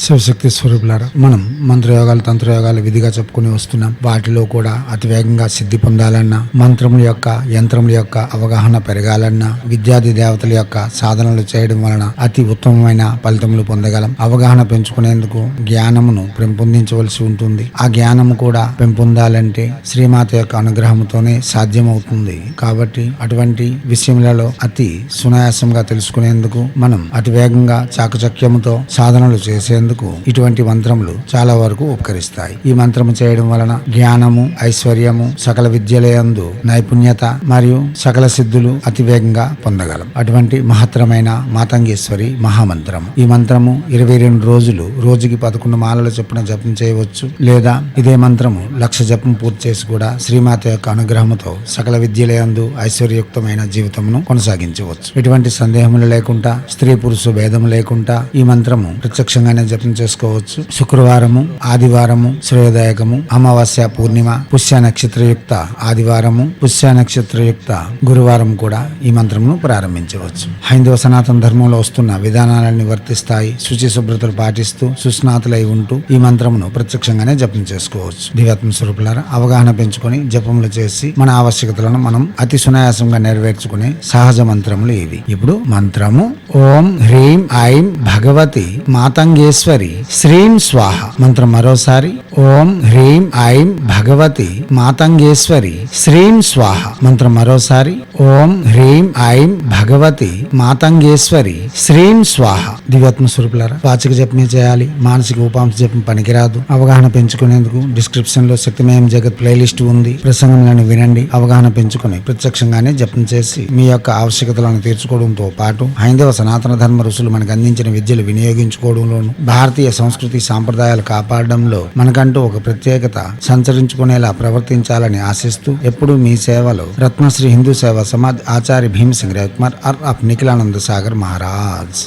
శివశక్తి స్వరూపులారా మనం మంత్రయోగాలు తంత్రయోగాలు విధిగా చెప్పుకుని వస్తున్నాం. వాటిలో కూడా అతి వేగంగా సిద్ధి పొందాలన్నా మంత్రముల యొక్క యంత్రముల యొక్క అవగాహన పెరగాలన్నా విద్యాది దేవతల యొక్క సాధనలు చేయడం వలన అతి ఉత్తమమైన ఫలితములు పొందగలం. అవగాహన పెంచుకునేందుకు జ్ఞానమును పెంపొందించవలసి ఉంటుంది. ఆ జ్ఞానము కూడా పెంపొందాలంటే శ్రీమాత యొక్క అనుగ్రహంతోనే సాధ్యమవుతుంది. కాబట్టి అటువంటి విషయములలో అతి సునాయాసంగా తెలుసుకునేందుకు మనం అతి వేగంగా చాకచక్యముతో సాధనలు చేసే చేసేందుకు ఇటువంటి మంత్రములు చాలా వరకు ఉపకరిస్తాయి. ఈ మంత్రము చేయడం వలన జ్ఞానము ఐశ్వర్యము సకల విద్యలయందు నైపుణ్యత మరియు సకల సిద్ధులు అతి వేగంగా పొందగలం. అటువంటి మహత్తరమైన మాతంగేశ్వరి మహామంత్రము. ఈ మంత్రము ఇరవై రెండు రోజులు రోజుకి పదకొండు మాలల చొప్పున జపం చేయవచ్చు లేదా ఇదే మంత్రము లక్ష జపం పూర్తి చేసి కూడా శ్రీమాత యొక్క అనుగ్రహముతో సకల విద్యలయందు ఐశ్వర్యుక్తమైన జీవితమును కొనసాగించవచ్చు. ఎటువంటి సందేహములు లేకుండా స్త్రీ పురుషు భేదం లేకుండా ఈ మంత్రము ప్రత్యక్షంగానే జపం చేసుకోవచ్చు. శుక్రవారము ఆదివారము శ్రేయోదాయకము అమావాస్య పూర్ణిమ పుష్య నక్షత్రయుక్త ఆదివారము పుష్య నక్షత్రయుక్త గురువారం కూడా ఈ మంత్రమును ప్రారంభించవచ్చు. హైందవ సనాతన ధర్మంలో వస్తున్న విధానాలన్నీ వర్తిస్తాయి శుచి శుభ్రతలు పాటిస్తూ సుస్నాతులై ఉంటూ ఈ మంత్రమును ప్రత్యక్షంగానే జపం చేసుకోవచ్చు. దివ్యాత్మ స్వరూపులారా అవగాహన పెంచుకొని జపములు చేసి మన ఆవశ్యకతలను మనం అతి సునాయాసంగా నెరవేర్చుకునే సహజ మంత్రములు ఇవి ఇప్పుడు మంత్రము ఓం హ్రీం ఐం భగవతి మాతంగేశ్వరి. శ్రీం స్వాహ. మంత్రం మరోసారి. ఓం హ్రీం ఐం భగవతి మాతంగేశ్వరి. శ్రీం స్వాహ. మంత్రం మరోసారి. ఓం హ్రీం ఐం భగవతి మాతంగేశ్వరి. శ్రీం స్వాహ. దివ్యాత్మ స్వరూపులారా వాచిక జపమే చేయాలి. మానసిక ఉపాంశ జపం పనికిరాదు. అవగాహన పెంచుకునేందుకు డిస్క్రిప్షన్లో శక్తిమయం జగత్ ప్లేలిస్ట్ ఉంది. ప్రసంగంలను వినండి. అవగాహన పెంచుకుని ప్రత్యక్షంగానే జపం చేసి మీ యొక్క ఆవశ్యకతలను తీర్చుకోవడంతో పాటు హైందవ సనాతన ధర్మ ఋషులు మనకు అందించిన విద్యలు వినియోగించుకోవడంలోను భారతీయ సంస్కృతి సాంప్రదాయాలు కాపాడడంలో మనకంటూ ఒక ప్రత్యేకత సంచరించుకునేలా ప్రవర్తించాలని ఆశిస్తూ ఎప్పుడూ మీ సేవలో రత్నశ్రీ హిందూ సేవ సమాజ్ ఆచార్య భీమసింగ్ రవికుమార్ ఆర్ ఆఫ్ నిఖిలానంద సాగర్ మహారాజ్.